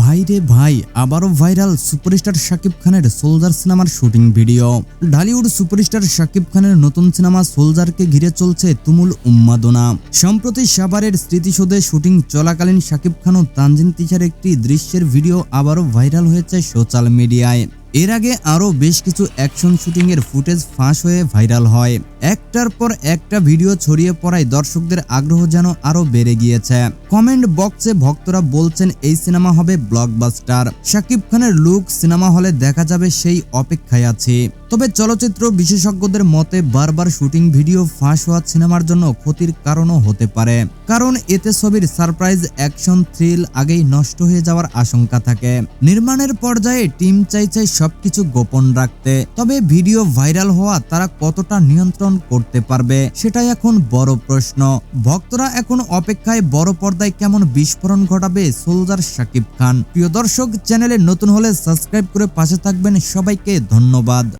ভাই রে ভাই, আবারও ভাইরাল সুপারস্টার শাকিব খানের সোলজার সিনেমার shooting video. Dhallywood superstar Shakib খানের নতুন সিনেমা সোলজারকে ঘিরে চলছে তুমুল উন্মাদনা। সম্প্রতি সাভারের স্মৃতিসৌধে শুটিং চলাকালীন শাকিব খান ও তানজিন তিশার একটি দৃশ্যের ভিডিও আবারও ভাইরাল হয়েছে সোশ্যাল মিডিয়ায়। এর আগে আরও বেশ কিছু অ্যাকশন শুটিংয়ের ফুটেজ ফাঁস হয়ে ভাইরাল হয়। একটার পর একটা ভিডিও ছড়িয়ে পড়ায় দর্শকদের আগ্রহ যেন আরও বেড়ে গিয়েছে। কমেন্ট বক্সে ভক্তরা বলছেন, এই সিনেমা হবে ব্লকবাস্টার। শাকিব খানের লুক সিনেমা হলে দেখা যাবে সেই অপেক্ষায় আছে। তবে চলচ্চিত্র বিশেষজ্ঞদের মতে, বারবার শুটিং ভিডিও ফাঁস হওয়া সিনেমার জন্য ক্ষতির কারণও হতে পারে। কারণ এতে ছবির সারপ্রাইজ, অ্যাকশন, থ্রিল আগেই নষ্ট হয়ে যাওয়ার আশঙ্কা থাকে। নির্মাণের পর্যায়ে টিম চাইছে সবকিছু গোপন রাখতে। তবে ভিডিও ভাইরাল হওয়া তারা কতটা নিয়ন্ত্রণ করতে পারবে? সেটাই এখন বড় প্রশ্ন। ভক্তরা এখন অপেক্ষায় বড় পর্দায় কেমন বিস্ফোরণ ঘটাবে সোলজার শাকিব খান। প্রিয় দর্শক, চ্যানেলে নতুন হলে সাবস্ক্রাইব করে পাশে থাকবেন। সবাইকে ধন্যবাদ।